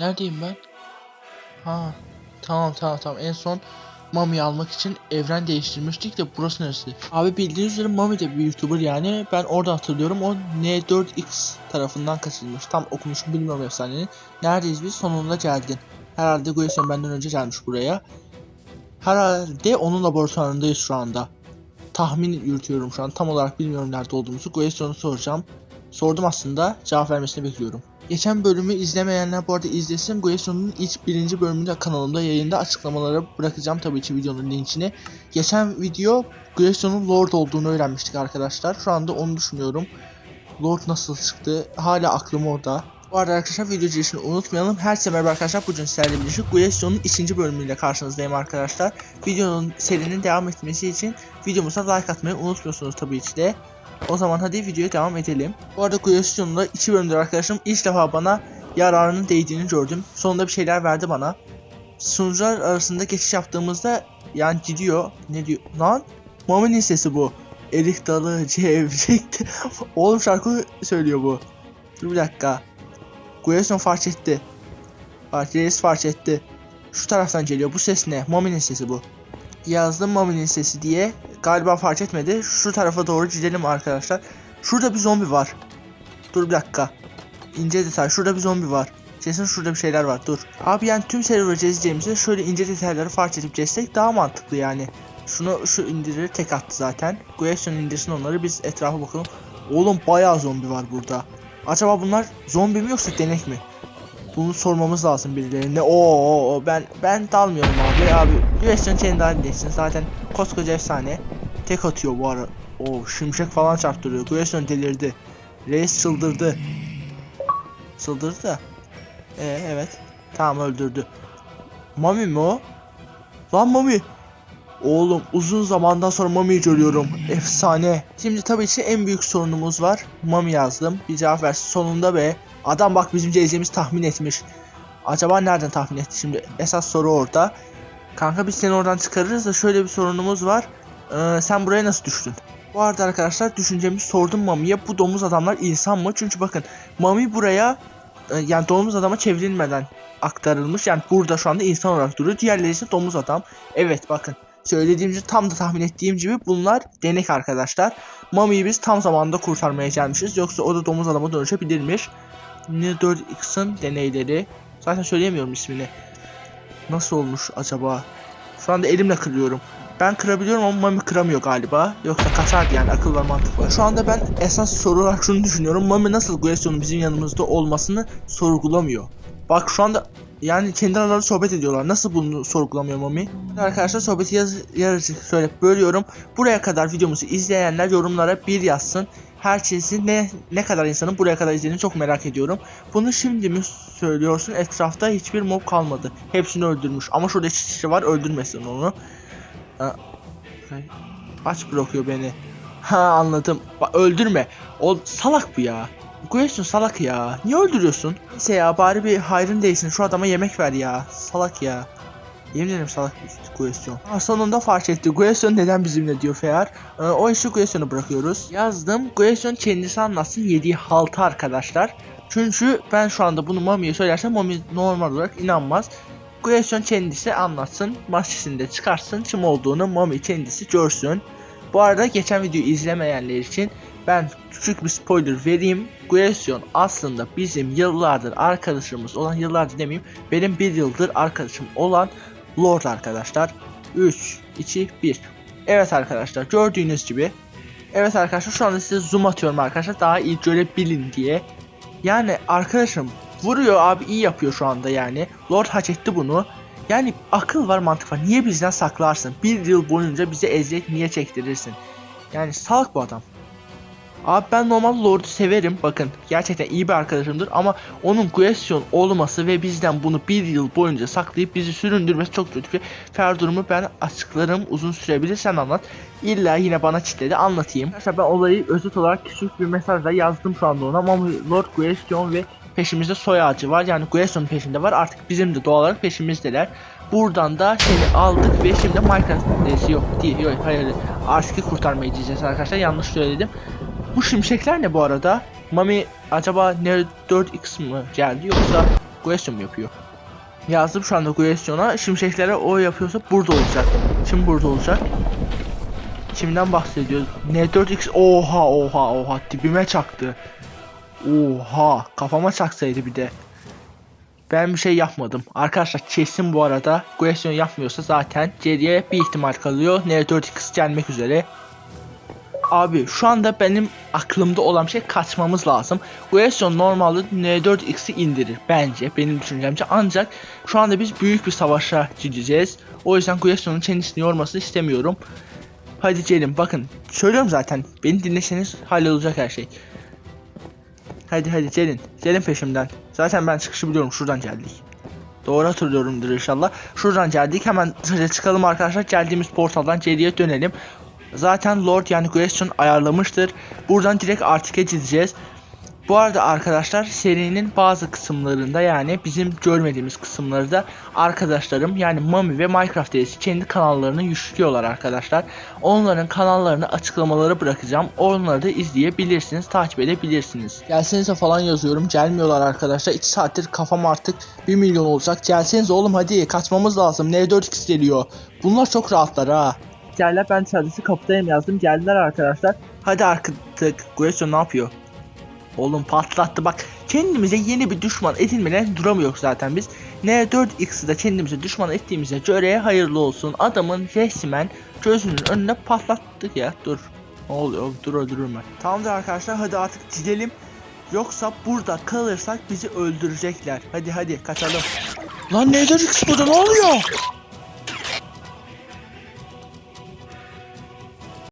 Neredeyim ben? Ha. Tamam tamam tamam. En son Mami'yi almak için evren değiştirmiştik de burası neresi? Abi bildiğiniz üzere Mami de bir YouTuber yani. Ben orada hatırlıyorum. O N4X tarafından kasılmış. Tam okumuşum bilmiyorum efsanenin. Neredeyiz biz? Sonunda geldin. Herhalde Gueson benden önce gelmiş buraya. Herhalde onun laboratuvarındayız şu anda. Tahmin yürütüyorum şu an. Tam olarak bilmiyorum nerede olduğumuzu. Gueson'u soracağım. Sordum aslında. Cevap vermesini bekliyorum. Geçen bölümü izlemeyenler bu arada izlesin. Gueson'un ilk birinci bölümünü kanalımda yayında açıklamalara bırakacağım tabii ki videonun linkini. Geçen video Gueson'un Lord olduğunu öğrenmiştik arkadaşlar. Şu anda onu düşünüyorum. Lord nasıl çıktı? Hala aklım orada. Bu arada arkadaşlar video girişini unutmayalım. Her sefer arkadaşlar bugün sizlerle birlikte Gueson'un ikinci bölümüyle karşınızdayım arkadaşlar. Videonun serinin devam etmesi için videomuza like atmayı unutmuyorsunuz tabii ki de. O zaman hadi videoya devam edelim. Bu arada Guestion'da iki bölümdür arkadaşım ilk defa bana yararının değdiğini gördüm. Sonunda bir şeyler verdi bana. Sunucular arasında geçiş yaptığımızda yani gidiyor. Ne diyor? Lan? Mami'nin sesi bu. Erik dalı cevrekti. Oğlum şarkı söylüyor bu. Dur bir dakika. Guestion fark etti. Reis fark etti. Şu taraftan geliyor. Bu ses ne? Mami'nin sesi bu. Yazdım Mami'nin sesi diye. Galiba fark etmedi. Şu tarafa doğru gidelim arkadaşlar. Şurada bir zombi var. Dur bir dakika. İnce detay. Şurada bir zombi var. Kesin şurada bir şeyler var. Dur. Abi yani tüm server'ı gezeceğimizde şöyle ince detayları fark edip gezsek daha mantıklı yani. Şunu şu indirir tek attı zaten. Guestion indirsin onları biz etrafa bakalım. Oğlum bayağı zombi var burada. Acaba bunlar zombi mi yoksa denek mi? Bunu sormamız lazım birilerine. Oo, oo, oo, ben ben dalmıyorum abi. Abi Guestion kendi halindesin. Zaten koskoca efsane. Tek atıyor bu ara. O şimşek falan çarptırıyor. Guestion delirdi. Reis çıldırdı. Çıldırdı. Ee, evet. Tamam öldürdü. Mami mi o? Lan Mami. Oğlum uzun zamandan sonra Mami'yi görüyorum. Efsane. Şimdi tabii ki en büyük sorunumuz var. Mami yazdım. Bir cevap versin sonunda be. Adam bak bizim geleceğimizi tahmin etmiş. Acaba nereden tahmin etti şimdi? Esas soru orada. Kanka biz seni oradan çıkarırız da şöyle bir sorunumuz var. Ee, sen buraya nasıl düştün? Bu arada arkadaşlar düşüncemi sordum Mami'ye. Bu domuz adamlar insan mı? Çünkü bakın Mami buraya e, yani domuz adama çevrilmeden aktarılmış. Yani burada şu anda insan olarak duruyor. Diğerleri ise domuz adam. Evet bakın. Söylediğim gibi tam da tahmin ettiğim gibi bunlar denek arkadaşlar. Mami'yi biz tam zamanında kurtarmaya gelmişiz. Yoksa o da domuz adama dönüşebilirmiş. Ne 4X'ın deneyleri. Zaten söyleyemiyorum ismini. Nasıl olmuş acaba? Şu anda elimle kırıyorum. Ben kırabiliyorum ama Mami kıramıyor galiba. Yoksa kaçardı yani akıl var mantık var. Şu anda ben esas soru olarak şunu düşünüyorum. Mami nasıl Guestion'un bizim yanımızda olmasını sorgulamıyor. Bak şu anda yani kendi aralarında sohbet ediyorlar. Nasıl bunu sorgulamıyor Mami? Arkadaşlar sohbeti yaz yarıcı şöyle bölüyorum. Buraya kadar videomuzu izleyenler yorumlara bir yazsın. Herkesin ne ne kadar insanın buraya kadar izlediğini çok merak ediyorum. Bunu şimdi mi söylüyorsun? Etrafta hiçbir mob kalmadı. Hepsini öldürmüş. Ama şurada kişi var öldürmesin onu. Aç bırakıyor beni. Ha anladım. Bak öldürme. O salak bu ya. Guestion salak ya. Niye öldürüyorsun? Neyse ya bari bir hayrın değilsin. Şu adama yemek ver ya. Salak ya. Yemin ederim salak bir. Ha, sonunda fark etti. Guestion neden bizimle diyor Fear. Ee, o işi Guestion'a bırakıyoruz. Yazdım. Guestion kendisi anlatsın yediği haltı arkadaşlar. Çünkü ben şu anda bunu Mami'ye söylersem Mami normal olarak inanmaz. Guestion kendisi anlatsın. Maskesini çıkarsın. Kim olduğunu Mami kendisi görsün. Bu arada geçen videoyu izlemeyenler için ben küçük bir spoiler vereyim. Guestion aslında bizim yıllardır arkadaşımız olan yıllardır demeyeyim. Benim bir yıldır arkadaşım olan Lord arkadaşlar. 3, 2, 1. Evet arkadaşlar gördüğünüz gibi. Evet arkadaşlar şu anda size zoom atıyorum arkadaşlar daha iyi görebilin diye. Yani arkadaşım vuruyor abi iyi yapıyor şu anda yani. Lord hak etti bunu. Yani akıl var mantık var. Niye bizden saklarsın? Bir yıl boyunca bize eziyet niye çektirirsin? Yani salak bu adam. Abi ben normal Lord'u severim. Bakın gerçekten iyi bir arkadaşımdır ama onun Guestion olması ve bizden bunu bir yıl boyunca saklayıp bizi süründürmesi çok kötü bir fer durumu ben açıklarım uzun sürebilir sen anlat. İlla yine bana çitledi anlatayım. Arkadaşlar ben olayı özet olarak küçük bir mesajla yazdım şu anda ona ama Lord Guestion ve peşimizde soy ağacı var yani Guestion'un peşinde var artık bizim de doğal olarak peşimizdeler. Buradan da seni aldık ve şimdi Minecraft yok değil yok hayır artık kurtarmayı diyeceğiz arkadaşlar yanlış söyledim. Bu şimşekler ne bu arada? Mami acaba ne 4x mı geldi yoksa Question mu yapıyor? Yazdım şu anda question'a. Şimşeklere o yapıyorsa burada olacak. Şimdi burada olacak. Kimden bahsediyoruz? N4X oha oha oha dibime çaktı. Oha kafama çaksaydı bir de. Ben bir şey yapmadım. Arkadaşlar kesin bu arada question yapmıyorsa zaten geriye bir ihtimal kalıyor. N4X gelmek üzere. Abi şu anda benim aklımda olan şey kaçmamız lazım. Question normalde N4X'i indirir bence benim düşüncemce ancak şu anda biz büyük bir savaşa gideceğiz. O yüzden Question'un kendisini yormasını istemiyorum. Hadi gelin bakın söylüyorum zaten beni dinleseniz hallolacak her şey. Hadi hadi gelin gelin peşimden. Zaten ben çıkışı biliyorum şuradan geldik. Doğru hatırlıyorumdur inşallah. Şuradan geldik hemen dışarı çıkalım arkadaşlar. Geldiğimiz portaldan geriye dönelim. Zaten Lord yani Question ayarlamıştır. Buradan direkt Arctic'e gideceğiz. Bu arada arkadaşlar serinin bazı kısımlarında yani bizim görmediğimiz kısımları da arkadaşlarım yani Mami ve Minecraft Days kendi kanallarını yüklüyorlar arkadaşlar. Onların kanallarını açıklamaları bırakacağım. Onları da izleyebilirsiniz, takip edebilirsiniz. Gelsenize falan yazıyorum. Gelmiyorlar arkadaşlar. 2 saattir kafam artık 1 milyon olacak. Gelsenize oğlum hadi kaçmamız lazım. N4X geliyor. Bunlar çok rahatlar ha. Geldiler ben sadece kapıdayım yazdım. Geldiler arkadaşlar. Hadi artık Question ne yapıyor? Oğlum patlattı bak. Kendimize yeni bir düşman edinmeden duramıyoruz zaten biz. N4X'i de kendimize düşman ettiğimize göre hayırlı olsun. Adamın resmen gözünün önüne patlattık ya. Dur. Ne oluyor? Dur öldürürüm ben. Tamamdır arkadaşlar hadi artık gidelim. Yoksa burada kalırsak bizi öldürecekler. Hadi hadi kaçalım. Lan N4X burada ne oluyor?